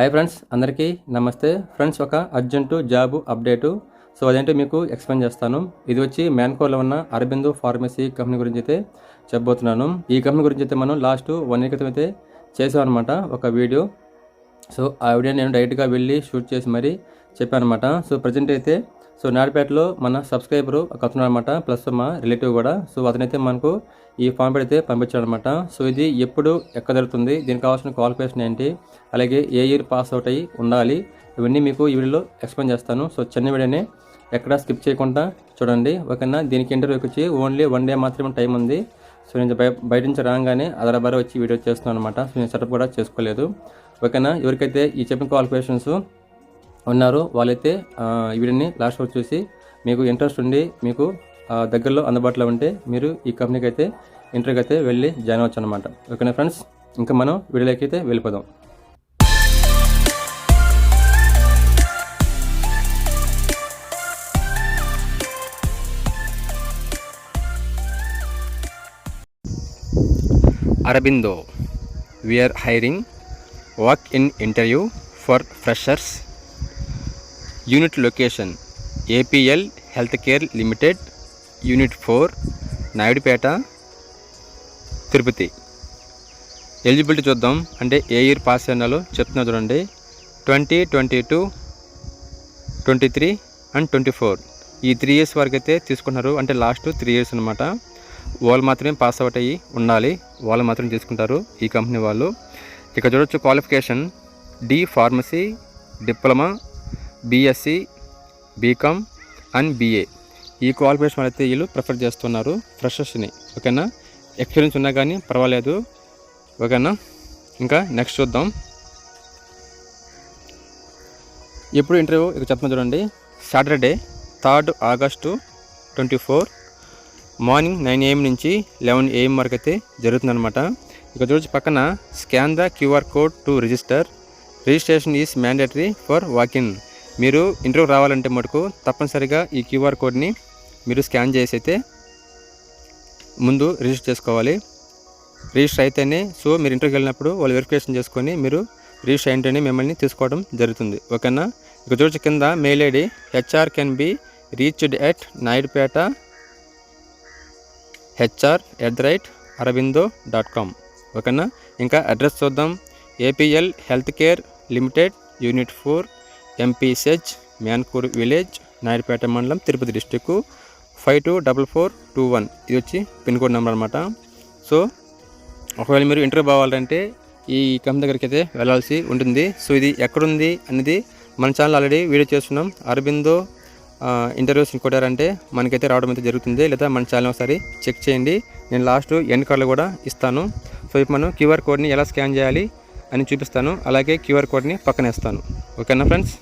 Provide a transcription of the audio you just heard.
Hi friends అందరికీ నమస్తే. Friends ఒక అర్జెంటు జాబ్ అప్డేటు. సో అదేంటో మీకు ఎక్స్ప్లెయిన్ చేస్తాను. ఇది వచ్చి మ్యాన్కోలో ఉన్న అరబిందు ఫార్మసీ కంపెనీ గురించి అయితే చెప్పబోతున్నాను. ఈ కంపెనీ గురించి అయితే మనం లాస్ట్ వన్ ఇయర్ క్రితం అయితే చేసామన్నమాట ఒక వీడియో. సో ఆ వీడియో నేను డైరెక్ట్గా వెళ్ళి షూట్ చేసి మరీ చెప్పాను అనమాట సో ప్రజెంట్ అయితే సో నాడిపేటలో మన సబ్స్క్రైబర్ ఒక అతను అనమాట ప్లస్ మా రిలేటివ్ కూడా. సో అతనైతే మనకు ఈ ఫామ్ పెడితే పంపించాడు అనమాట సో ఇది ఎప్పుడు ఎక్కడ జరుగుతుంది దీనికి కావాల్సిన క్వాలిఫికేషన్ ఏంటి అలాగే ఏ ఇయర్ పాస్ అవుట్ అయ్యి ఉండాలి ఇవన్నీ మీకు ఈ వీడియోలో ఎక్స్ప్లెయిన్ చేస్తాను. సో చిన్న వీడియోనే ఎక్కడ స్కిప్ చేయకుండా చూడండి. ఓకేనా? దీనికి ఇంటర్వ్యూకి వచ్చి ఓన్లీ వన్ డే మాత్రమే టైం ఉంది. సో నేను బయట నుంచి రాగానే అదరబర వచ్చి వీడియో చేస్తున్నాను అనమాట సో నేను సెటప్ కూడా చేసుకోలేదు. ఓకేనా? ఎవరికైతే ఈ చెప్పిన క్వాలిఫికేషన్స్ ఉన్నారో. వాళ్ళైతే వీడిని ఈ వీడియోని లాస్ట్ వరకు చూసి మీకు ఇంట్రెస్ట్ ఉండి మీకు దగ్గరలో అందుబాటులో ఉంటే మీరు ఈ కంపెనీకి అయితే ఇంటర్వ్యూకి అయితే వెళ్ళి జాయిన్ అవ్వచ్చు అనమాట ఓకేనా ఫ్రెండ్స్ ఇంకా మనం వీడియోలోకి అయితే వెళ్ళిపోదాం. Aurobindo we're hiring walk in interview for freshers unit location APL health care limited unit four Naidupeta Tirupati. Eligibility చూద్దాం. అంటే ఏ ఇయర్ పాస్ అయినాలో చెప్తున్నా చూడండి. Twenty twenty two twenty three and twenty four ఈ త్రీ ఇయర్స్ వరకు అయితే తీసుకుంటున్నారు. అంటే లాస్ట్ త్రీ ఇయర్స్ అనమాట వాళ్ళు మాత్రమే పాస్ అవుట్ అయ్యి ఉండాలి. వాళ్ళు మాత్రమే తీసుకుంటారు ఈ కంపెనీ వాళ్ళు. ఇక చూడొచ్చు qualification. D pharmacy diploma BSc BCom and BA ఈ క్వాలిఫికేషన్ అయితే వీళ్ళు ప్రిఫర్ చేస్తున్నారు ఫ్రెషర్స్ని ఓకేనా? ఎక్స్పీరియన్స్ ఉన్నా కానీ పర్వాలేదు ఓకేనా? ఇంకా నెక్స్ట్ చూద్దాం. ఎప్పుడు ఇంటర్వ్యూ ఇక చెప్తున్నా చూడండి. Saturday third August twenty four morning nine AM నుంచి లెవెన్ ఏఎం వరకు అయితే జరుగుతుందన్నమాట. ఇక చూసి పక్కన scan the QR code to register registration is mandatory for walk in మీరు ఇంటర్వ్యూ రావాలంటే మటుకు తప్పనిసరిగా ఈ క్యూఆర్ కోడ్ని మీరు స్కాన్ చేసి అయితే ముందు రిజిస్టర్ చేసుకోవాలి. రిజిస్టర్ అయితేనే సో మీరు ఇంటర్వ్యూకి వెళ్ళినప్పుడు వాళ్ళు వెరిఫికేషన్ చేసుకొని మీరు రిజిస్టర్ అయితేనే మిమ్మల్ని తీసుకోవడం జరుగుతుంది. ఓకేనా? ఇక చూడచ్చు కింద mail ID HR can be reached at Naidupeta HR at the right Aurobindo dot com ఓకేనా? ఇంకా అడ్రస్ చూద్దాం. APL health care limited unit four ఎంపీసెచ్ మ్యాన్కూర్ village Naidupeta మండలం Tirupati district five two double four two one ఇది వచ్చి pin code number అనమాట so ఒకవేళ మీరు interview పోవాలంటే ఈ కంపెనీ దగ్గరికి అయితే వెళ్ళాల్సి ఉంటుంది. సో ఇది ఎక్కడుంది అనేది మన ఛానల్ ఆల్రెడీ వీడియో చేస్తున్నాం. అరబిందో ఇంటర్వ్యూస్ కొట్టారంటే మనకైతే రావడం అయితే జరుగుతుంది. లేదా మన ఛానల్ ఒకసారి చెక్ చేయండి. నేను లాస్ట్ ఎండ్ కార్డులు కూడా ఇస్తాను. సో ఇప్పుడు మనం క్యూఆర్ కోడ్ని ఎలా స్కాన్ చేయాలి అని చూపిస్తాను. అలాగే క్యూఆర్ కోడ్ని పక్కన ఇస్తాను ఓకేనా ఫ్రెండ్స్